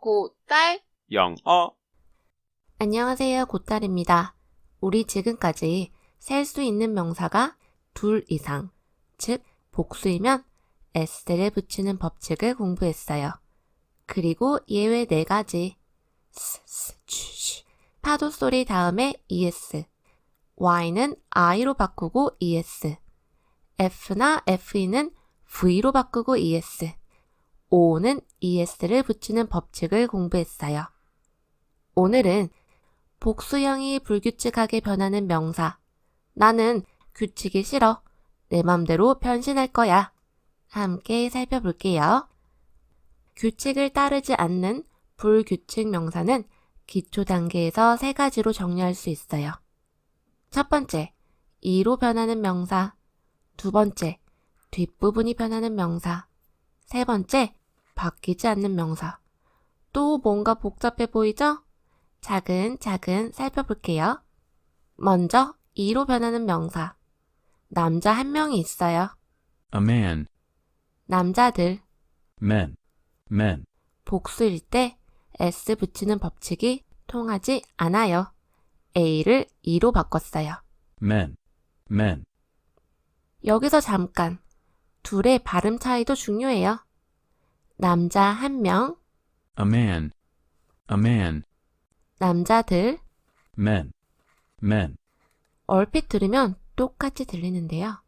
고딸 영어 안녕하세요. 고딸입니다. 우리 지금까지 셀 수 있는 명사가 둘 이상, 즉 복수이면 s를 붙이는 법칙을 공부했어요. 그리고 예외 네 가지. 스, 스. 파도 소리 다음에 es. y는 i로 바꾸고 es. f나 fe는 v로 바꾸고 es. O는 es를 붙이는 법칙을 공부했어요. 오늘은 복수형이 불규칙하게 변하는 명사. 나는 규칙이 싫어. 내 맘대로 변신할 거야. 함께 살펴볼게요. 규칙을 따르지 않는 불규칙 명사는 기초 단계에서 세 가지로 정리할 수 있어요. 첫 번째, 이로 변하는 명사. 두 번째, 뒷부분이 변하는 명사. 세 번째, 바뀌지 않는 명사. 또 뭔가 복잡해 보이죠? 차근차근 살펴볼게요. 먼저, 이로 변하는 명사. 남자 한 명이 있어요. A man, 남자들, men, men. 복수일 때 s 붙이는 법칙이 통하지 않아요. a를 e로 바꿨어요. men, men. 여기서 잠깐. 둘의 발음 차이도 중요해요. 남자 한 명, A man, a man. 남자들, Men, men. 얼핏 들으면 똑같이 들리는데요.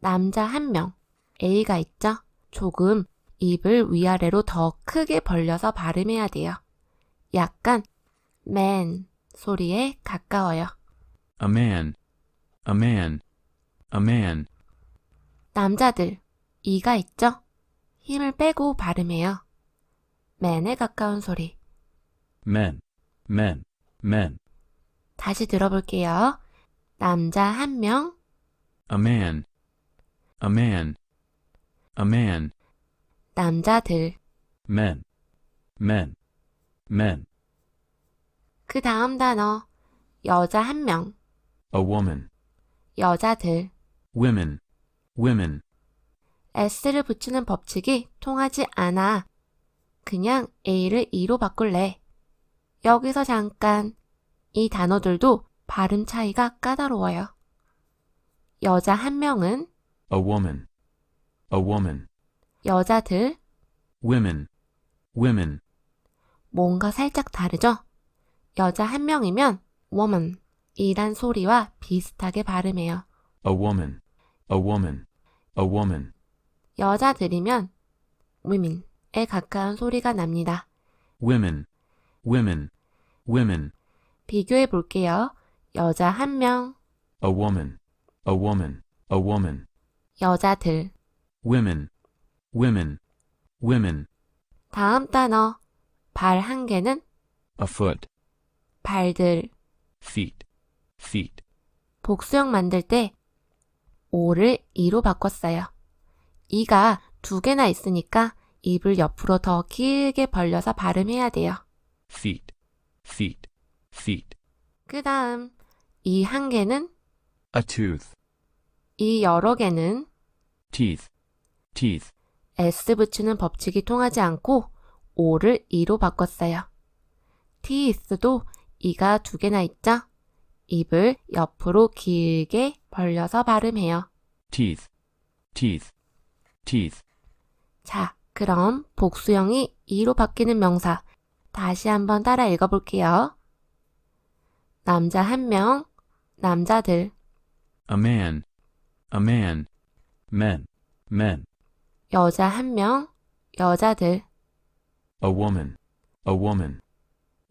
남자 한 명, A가 있죠? 조금 입을 위아래로 더 크게 벌려서 발음해야 돼요. 약간 man 소리에 가까워요. A man, a man, a man. 남자들, 이가 있죠? 힘을 빼고 발음해요. man에 가까운 소리. Men, men, men. 다시 들어볼게요. 남자 한 명, A man, a man, a man. 남자들. Men, men, men. 그 다음 단어, 여자 한 명, A woman, 여자들. women, women. S를 붙이는 법칙이 통하지 않아. 그냥 a를 e로 바꿀래. 여기서 잠깐. 이 단어들도 발음 차이가 까다로워요. 여자 한 명은 A woman, a woman. 여자들, Women, women. 뭔가 살짝 다르죠? 여자 한 명이면 woman 이란 소리와 비슷하게 발음해요. A woman, a woman, a woman. 여자들이면 women에 가까운 소리가 납니다. Women, women, women. 비교해 볼게요. 여자 한 명, A woman, a woman, a woman. 여자들. Women, women, women. 다음 단어. 발 한 개는 A foot, 발들. feet, feet. 복수형 만들 때 오를 이로 바꿨어요. 이가 두 개나 있으니까 입을 옆으로 더 길게 벌려서 발음해야 돼요. feet, feet, feet. 그 다음 이 한 개는 A tooth, 이 여러 개는 teeth, teeth. S 붙이는 법칙이 통하지 않고 오를 이로 바꿨어요. teeth도 이가 두 개나 있죠? 입을 옆으로 길게 벌려서 발음해요. teeth, teeth, teeth. 자, 그럼 복수형이 이로 바뀌는 명사 다시 한번 따라 읽어볼게요. 남자 한 명, 남자들, A man, a man, men, men. 여자 한 명, 여자들, A woman, a woman.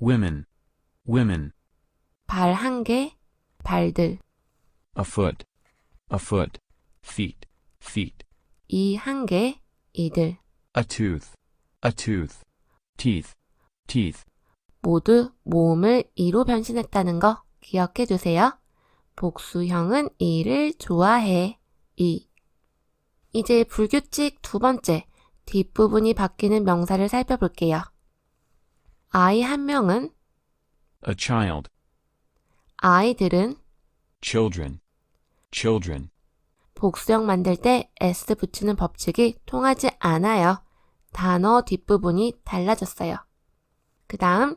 Women, women. 발 한 개, 발들, A foot, a foot. Feet, feet. 이 한 개, 이들. A tooth, a tooth. Teeth, teeth. 모두 모음을 이로 변신했다는 거 기억해 두세요. 복수형은 이를 좋아해. 이. 이제 불규칙 두 번째, 뒷부분이 바뀌는 명사를 살펴볼게요. 아이 한 명은 A child, 아이들은 children, children. 복수형 만들 때 s 붙이는 법칙이 통하지 않아요. 단어 뒷부분이 달라졌어요. 그 다음,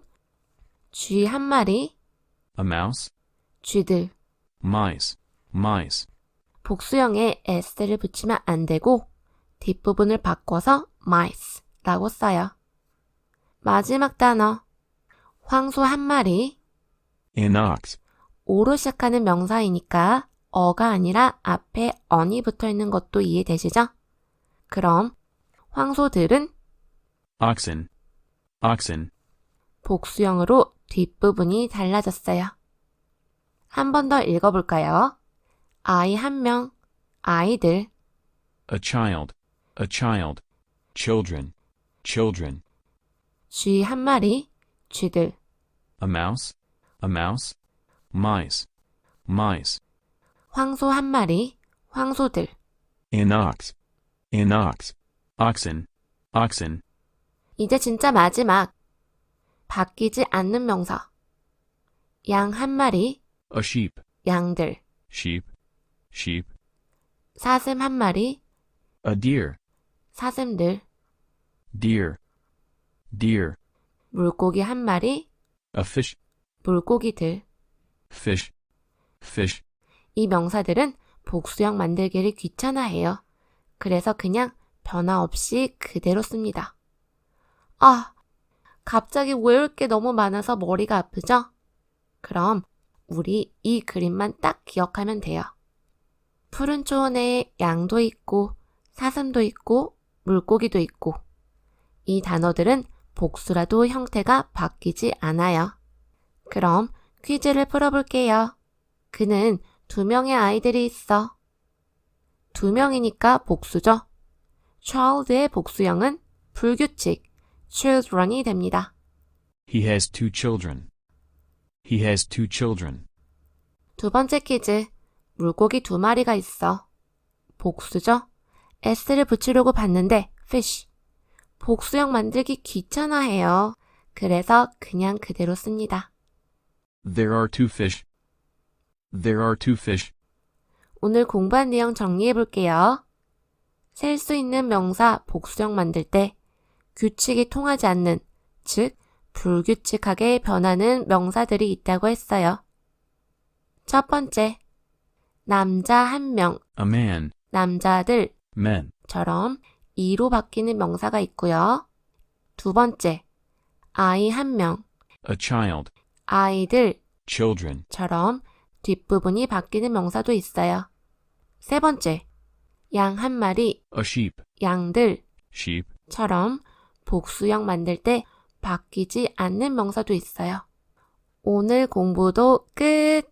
쥐 한 마리, A mouse. 쥐들. Mice. Mice. 복수형에 s를 붙이면 안 되고, 뒷부분을 바꿔서 mice라고 써요. 마지막 단어, 황소 한 마리, An ox. 오로 시작하는 명사이니까 어가 아니라 앞에 on이 붙어 있는 것도 이해되시죠? 그럼 황소들은 Oxen. Oxen. 복수형으로 뒷부분이 달라졌어요. 한 번 더 읽어볼까요? 아이 한 명, 아이들, A child. A child. Children. Children. 쥐 한 마리, 쥐들, A mouse. A mouse. Mice. Mice. 황소 한 마리, 황소들. An ox. An ox. Oxen. Oxen. 이제 진짜 마지막. 바뀌지 않는 명사. 양 한 마리, A sheep. 양들. Sheep. Sheep. 사슴 한 마리, A deer. 사슴들. Deer. Deer. 물고기 한 마리, A fish. 물고기들. Fish. Fish. 이 명사들은 복수형 만들기를 귀찮아해요. 그래서 그냥 변화 없이 그대로 씁니다. 아, 갑자기 외울 게 너무 많아서 머리가 아프죠? 그럼 우리 이 그림만 딱 기억하면 돼요. 푸른 초원에 양도 있고 사슴도 있고 물고기도 있고 이 단어들은 복수라도 형태가 바뀌지 않아요. 그럼 퀴즈를 풀어볼게요. 그는 두 명의 아이들이 있어. 두 명이니까 복수죠. child의 복수형은 불규칙 children이 됩니다. He has two children. He has two children. 두 번째 퀴즈. 물고기 두 마리가 있어. 복수죠? s를 붙이려고 봤는데 fish. 복수형 만들기 귀찮아해요. 그래서 그냥 그대로 씁니다. There are two fish. There are two fish. 오늘 공부한 내용 정리해 볼게요. 셀 수 있는 명사 복수형 만들 때 규칙이 통하지 않는, 즉, 불규칙하게 변하는 명사들이 있다고 했어요. 첫 번째, 남자 한 명, A man. 남자들처럼 Men. 이로 바뀌는 명사가 있고요. 두 번째, 아이 한 명, A child. 아이들처럼 Children. 뒷부분이 바뀌는 명사도 있어요. 세 번째, 양 한 마리, A sheep. 양들 Sheep. 처럼 복수형 만들 때 바뀌지 않는 명사도 있어요. 오늘 공부도 끝!